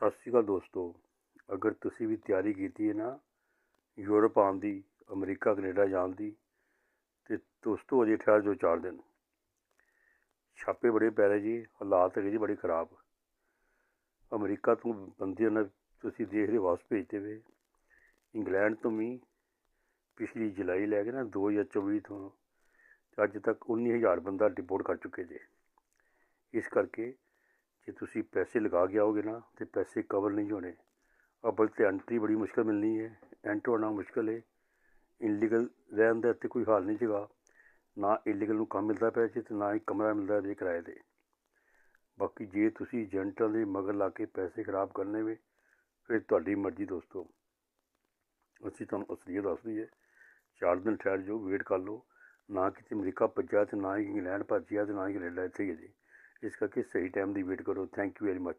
ਸਤਿ ਸ਼੍ਰੀ ਅਕਾਲ ਦੋਸਤੋ। ਅਗਰ ਤੁਸੀਂ ਵੀ ਤਿਆਰੀ ਕੀਤੀ ਹੈ ਨਾ, ਯੂਰਪ ਆਉਣ ਦੀ, ਅਮਰੀਕਾ, ਕੈਨੇਡਾ ਜਾਣ ਦੀ, ਤੇ ਦੋਸਤੋ ਅਜੇ ਠਹਿਰ ਜੋ ਚਾਰ ਦਿਨ। ਛਾਪੇ ਬੜੇ ਪੈ ਰਹੇ ਜੀ, ਹਾਲਾਤ ਹੈਗੇ ਜੀ ਬੜੇ ਖਰਾਬ। ਅਮਰੀਕਾ ਤੋਂ ਬੰਦੇ ਉਹਨਾਂ, ਤੁਸੀਂ ਦੇਖ ਰਹੇ ਵਾਪਸ ਭੇਜਦੇ ਵੇ ਇੰਗਲੈਂਡ ਤੋਂ ਵੀ ਪਿਛਲੀ ਜੁਲਾਈ ਲੈ ਕੇ ਨਾ 2024 ਤੋਂ ਅੱਜ ਤੱਕ 19000 ਬੰਦਾ ਡਿਪੋਰਟ ਕਰ ਚੁੱਕੇ ਜੇ। ਇਸ ਕਰਕੇ ਜੇ ਤੁਸੀਂ ਪੈਸੇ ਲਗਾ ਕੇ ਆਓਗੇ ਨਾ ਤੇ ਪੈਸੇ ਕਵਰ ਨਹੀਂ ਹੋਣੇ। ਅਬਲ ਤੇ ਐਂਟਰੀ ਬੜੀ ਮੁਸ਼ਕਲ ਮਿਲਣੀ ਹੈ। ਐਂਟਰ ਹੋਣਾ ਮੁਸ਼ਕਲ ਹੈ। ਇਲੀਗਲ ਰਹਿਣ ਦਾ ਇੱਥੇ ਕੋਈ ਹਾਲ ਨਹੀਂ ਜਗਾ ਨਾ ਇਲੀਗਲ ਨੂੰ ਕੰਮ ਮਿਲਦਾ ਪਿਆ ਜੀ ਤੇ ਨਾ ਹੀ ਕਮਰਾ ਮਿਲਦਾ ਜੇ ਕਿਰਾਏ ਤੇ। ਬਾਕੀ ਜੇ ਤੁਸੀਂ ਏਜੰਟਾਂ ਦੇ ਮਗਰ ਲਾ ਕੇ ਪੈਸੇ ਖਰਾਬ ਕਰਨੇ ਵੇ, ਫਿਰ ਤੁਹਾਡੀ ਮਰਜ਼ੀ ਦੋਸਤੋ। ਅਸੀਂ ਤੁਹਾਨੂੰ ਅਸਲੀਅਤ ਦੱਸ ਦਈਏ ਚਾਰ ਦਿਨ ਠਹਿਰ ਜਾਓ ਵੇਟ ਕਰ ਲਓ। ਨਾ ਕਿਤੇ ਅਮਰੀਕਾ ਭੱਜਿਆ ਤੇ ਨਾ ਹੀ ਇੰਗਲੈਂਡ ਭੱਜਿਆ ਤੇ ਨਾ ਹੀ ਕੈਨੇਡਾ, ਇੱਥੇ ਹੀ ਜੀ। ਇਸ ਕਰਕੇ ਸਹੀ ਟਾਈਮ ਦੀ ਵੇਟ ਕਰੋ। Thank you very much